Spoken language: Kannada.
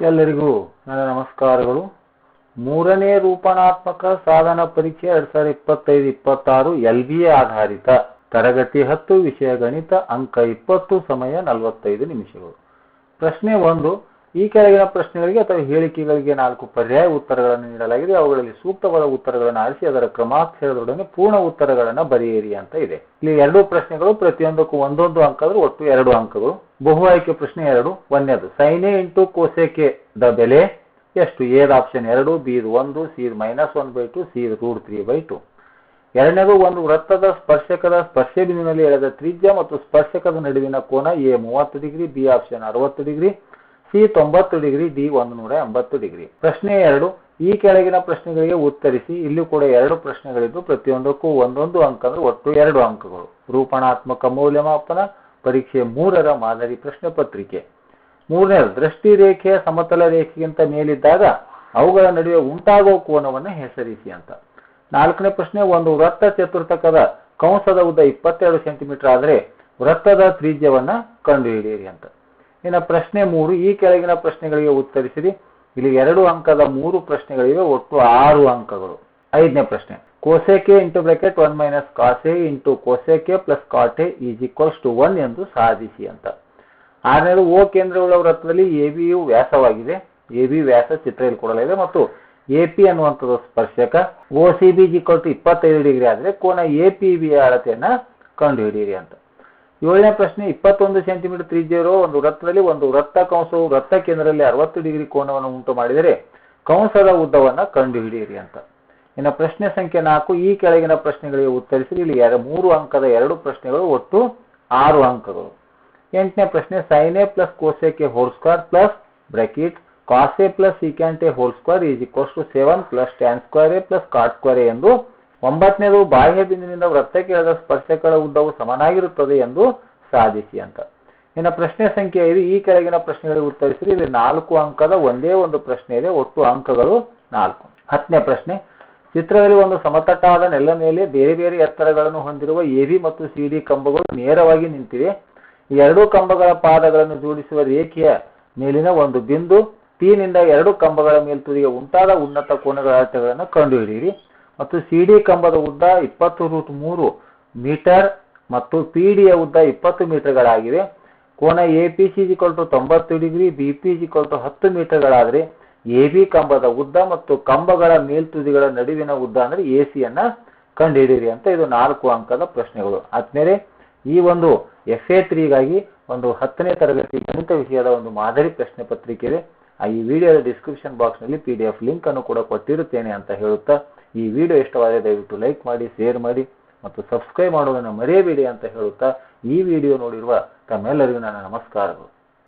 ಎಲ್ಲರಿಗೂ ನನ್ನ ನಮಸ್ಕಾರಗಳು. ಮೂರನೇ ರೂಪಣಾತ್ಮಕ ಸಾಧನ ಪರೀಕ್ಷೆ ಎರಡ್ ಸಾವಿರದ ಇಪ್ಪತ್ತೈದು, ಇಪ್ಪತ್ತಾರು ಎಲ್ ಬಿ ಎ ಆಧಾರಿತ. ತರಗತಿ ಹತ್ತು, ವಿಷಯ ಗಣಿತ, ಅಂಕ ಇಪ್ಪತ್ತು, ಸಮಯ ನಲವತ್ತೈದು ನಿಮಿಷಗಳು. ಪ್ರಶ್ನೆ ಒಂದು ಈ ಕೆಳಗಿನ ಪ್ರಶ್ನೆಗಳಿಗೆ ಅಥವಾ ಹೇಳಿಕೆಗಳಿಗೆ ನಾಲ್ಕು ಪರ್ಯಾಯ ಉತ್ತರಗಳನ್ನು ನೀಡಲಾಗಿದೆ. ಅವುಗಳಲ್ಲಿ ಸೂಕ್ತವಾದ ಉತ್ತರಗಳನ್ನು ಆರಿಸಿ, ಅದರ ಕ್ರಮಾಕ್ಷರದೊಡನೆ ಪೂರ್ಣ ಉತ್ತರಗಳನ್ನು ಬರೆಯಿರಿ ಅಂತ ಇದೆ. ಇಲ್ಲಿ ಎರಡು ಪ್ರಶ್ನೆಗಳು ಪ್ರತಿಯೊಂದಕ್ಕೂ ಒಂದೊಂದು ಅಂಕ ಅಂದ್ರೆ ಒಟ್ಟು ಎರಡು ಅಂಕಗಳು. ಬಹು ಆಯ್ಕೆ ಪ್ರಶ್ನೆ ಎರಡು, ಒಂದನೇದು. ಸೈನೆ ಇಂಟು ಕೋಸೆಕೆ ದ ಬೆಲೆ ಎಷ್ಟು? ಏದ್ ಆಪ್ಷನ್ ಎರಡು ಬಿ ಒಂದು C minus one by two C root three by two ಎರಡನೇದು, ಒಂದು ವೃತ್ತದ ಸ್ಪರ್ಶಕದ ಸ್ಪರ್ಶ ಬಿಂದಿನಲ್ಲಿ ಎಳೆದ ತ್ರಿಜ್ಯ ಮತ್ತು ಸ್ಪರ್ಶಕದ ನಡುವಿನ ಕೋನ ಎ ಮೂವತ್ತು ಡಿಗ್ರಿ ಬಿ ಆಪ್ಷನ್ ಅರವತ್ತು ಡಿಗ್ರಿ. ಸಿ ತೊಂಬತ್ತು ಡಿಗ್ರಿ ಡಿ ಒಂದು ನೂರ ಎಂಬತ್ತು ಡಿಗ್ರಿ. ಪ್ರಶ್ನೆ ಎರಡು, ಈ ಕೆಳಗಿನ ಪ್ರಶ್ನೆಗಳಿಗೆ ಉತ್ತರಿಸಿ, ಇಲ್ಲಿ ಕೂಡ ಎರಡು ಪ್ರಶ್ನೆಗಳಿದ್ದು ಪ್ರತಿಯೊಂದಕ್ಕೂ ಒಂದೊಂದು ಅಂಕ ಅಂದ್ರೆ ಒಟ್ಟು ಎರಡು ಅಂಕಗಳು. ರೂಪಣಾತ್ಮಕ ಮೌಲ್ಯಮಾಪನ, ಪರೀಕ್ಷೆ ಮೂರರ ಮಾದರಿ ಪ್ರಶ್ನೆ ಪತ್ರಿಕೆ. ಮೂರನೇದು, ದೃಷ್ಟಿ ರೇಖೆಯ ಸಮತಲ ರೇಖೆಗಿಂತ ಮೇಲಿದ್ದಾಗ ಅವುಗಳ ನಡುವೆ ಉಂಟಾಗುವ ಕೋನವನ್ನು ಹೆಸರಿಸಿ ಅಂತ. ನಾಲ್ಕನೇ ಪ್ರಶ್ನೆ, ಒಂದು ವೃತ್ತ ಚತುರ್ಥಕದ ಕಂಸದ ಉದ್ದ ಇಪ್ಪತ್ತೆರಡು ಸೆಂಟಿಮೀಟರ್ ಆದರೆ ವೃತ್ತದ ತ್ರಿಜ್ಯವನ್ನ ಕಂಡುಹಿಡಿಯಿರಿ ಅಂತ. ಇನ್ನು ಪ್ರಶ್ನೆ ಮೂರು, ಈ ಕೆಳಗಿನ ಪ್ರಶ್ನೆಗಳಿಗೆ ಉತ್ತರಿಸಿರಿ. ಇಲ್ಲಿ ಎರಡು ಅಂಕದ ಮೂರು ಪ್ರಶ್ನೆಗಳಿವೆ, ಒಟ್ಟು ಆರು ಅಂಕಗಳು. ಐದನೇ ಪ್ರಶ್ನೆ cosec into bracket one minus cos into cosec plus cot is equals to one ಎಂದು ಸಾಧಿಸಿ ಅಂತ. ಆರನೇದು ಓ ಕೇಂದ್ರವುಳ್ಳ ವೃತ್ತದಲ್ಲಿ ಎ ಬಿಯು ವ್ಯಾಸವಾಗಿದೆ. ಎ ಬಿ ವ್ಯಾಸ ಚಿತ್ರದಲ್ಲಿ ಕೊಡಲಾಗಿದೆ ಮತ್ತು ಎ ಪಿ ಅನ್ನುವಂಥದ್ದು ಸ್ಪರ್ಶಕ. O C B equal to ಇಪ್ಪತ್ತೈದು ಡಿಗ್ರಿ ಆದರೆ ಕೋನ ಎ ಪಿ ಬಿ ಅಳತೆಯನ್ನು ಕಂಡುಹಿಡಿಯಿರಿ ಅಂತ. ಏಳನೇ ಪ್ರಶ್ನೆ ಇಪ್ಪತ್ತೊಂದು ಸೆಂಟಿಮೀಟರ್ ತ್ರಿಜ್ಯ ಇರೋ ಒಂದು ವೃತ್ತದಲ್ಲಿ ಒಂದು ವೃತ್ತ ಕಂಸವು ವೃತ್ತ ಕೇಂದ್ರದಲ್ಲಿ ಅರವತ್ತು ಡಿಗ್ರಿ ಕೋನವನ್ನು ಉಂಟು ಮಾಡಿದರೆ ಕಂಸದ ಉದ್ದವನ್ನು ಕಂಡುಹಿಡಿಯಿರಿ ಅಂತ. ಇನ್ನು ಪ್ರಶ್ನೆ ಸಂಖ್ಯೆ ನಾಲ್ಕು, ಈ ಕೆಳಗಿನ ಪ್ರಶ್ನೆಗಳಿಗೆ ಉತ್ತರಿಸಿ ಇಲ್ಲಿ ಎರಡು, ಮೂರು ಅಂಕದ ಎರಡು ಪ್ರಶ್ನೆಗಳು, ಒಟ್ಟು ಆರು ಅಂಕಗಳು. ಎಂಟನೇ ಪ್ರಶ್ನೆ sin A plus cosec A whole square plus bracket cos A plus secant A whole square is equals to seven plus tan square A plus cot square ಎಂದು ಒಂಬತ್ತನೇದು ಬಾಹ್ಯ ಬಿಂದಿನಿಂದ ವೃತ್ತಕ್ಕೆ ಎಳೆದ ಸ್ಪರ್ಶಕಗಳ ಉದ್ದವು ಸಮನಾಗಿರುತ್ತದೆ ಎಂದು ಸಾಧಿಸಿ ಅಂತ. ಇನ್ನು ಪ್ರಶ್ನೆ ಸಂಖ್ಯೆ ಐದು, ಈ ಕೆಳಗಿನ ಪ್ರಶ್ನೆಗಳಿಗೆ ಉತ್ತರಿಸಿದ್ರೆ ಇಲ್ಲಿ ನಾಲ್ಕು ಅಂಕದ ಒಂದೇ ಒಂದು ಪ್ರಶ್ನೆ ಇದೆ, ಒಟ್ಟು ಅಂಕಗಳು ನಾಲ್ಕು. ಹತ್ತನೇ ಪ್ರಶ್ನೆ, ಚಿತ್ರದಲ್ಲಿ ಒಂದು ಸಮತಟ್ಟಾದ ನೆಲ ಮೇಲೆ ಬೇರೆ ಬೇರೆ ಎತ್ತರಗಳನ್ನು ಹೊಂದಿರುವ ಎಬಿ ಮತ್ತು ಸಿಡಿ ಕಂಬಗಳು ನೇರವಾಗಿ ನಿಂತಿವೆ. ಎರಡು ಕಂಬಗಳ ಪಾದಗಳನ್ನು ಜೋಡಿಸುವ ರೇಖೆಯ ಮೇಲಿನ ಒಂದು ಬಿಂದು ಪಿ ನಿಂದ ಎರಡು ಕಂಬಗಳ ಮೇಲ್ತುದಿಗೆ ಉಂಟಾದ ಉನ್ನತ ಕೋನಗಳ ಅಳತೆಗಳನ್ನು ಕಂಡುಹಿಡಿಯಿರಿ. ಮತ್ತು ಸಿಡಿ ಕಂಬದ ಉದ್ದ ಇಪ್ಪತ್ತು ರೂಟ್ ಮೂರು ಮೀಟರ್ ಮತ್ತು ಪಿ ಡಿಯ ಉದ್ದ ಇಪ್ಪತ್ತು ಮೀಟರ್ಗಳಾಗಿವೆ. ಕೋನ ಎ ಪಿ ಸಿ ಟು ತೊಂಬತ್ತು ಡಿಗ್ರಿ ಬಿ ಪಿ ಟು ಹತ್ತು ಮೀಟರ್ಗಳಾದರೆ ಎ ಬಿ ಕಂಬದ ಉದ್ದ ಮತ್ತು ಕಂಬಗಳ ಮೇಲ್ತುದಿಗಳ ನಡುವಿನ ಉದ್ದ ಅಂದರೆ ಎ ಸಿಯನ್ನು ಕಂಡುಹಿಡಿಯಿರಿ ಅಂತ ಇದು ನಾಲ್ಕು ಅಂಕದ ಪ್ರಶ್ನೆಗಳು. ಆದ್ಮೇಲೆ ಈ ಒಂದು ಎಫ್ ಎ ತ್ರೀಗಾಗಿ ಒಂದು ಹತ್ತನೇ ತರಗತಿ ಗಣಿತ ವಿಷಯದ ಒಂದು ಮಾದರಿ ಪ್ರಶ್ನೆ ಪತ್ರಿಕೆ ಇದೆ. ಆ ಈ ವಿಡಿಯೋದ ಡಿಸ್ಕ್ರಿಪ್ಷನ್ ಬಾಕ್ಸ್ನಲ್ಲಿ ಪಿ ಡಿ ಎಫ್ ಲಿಂಕನ್ನು ಕೂಡ ಕೊಟ್ಟಿರುತ್ತೇನೆ ಅಂತ ಹೇಳುತ್ತಾ ಈ ವಿಡಿಯೋ ಇಷ್ಟವಾದರೆ ದಯವಿಟ್ಟು ಲೈಕ್ ಮಾಡಿ ಶೇರ್ ಮಾಡಿ ಮತ್ತು ಸಬ್ಸ್ಕ್ರೈಬ್ ಮಾಡೋದನ್ನು ಮರೆಯಬೇಡಿ ಅಂತ ಹೇಳುತ್ತಾ ಈ ವಿಡಿಯೋ ನೋಡಿರುವ ತಮ್ಮೆಲ್ಲರಿಗೂ ನನ್ನ ನಮಸ್ಕಾರಗಳು.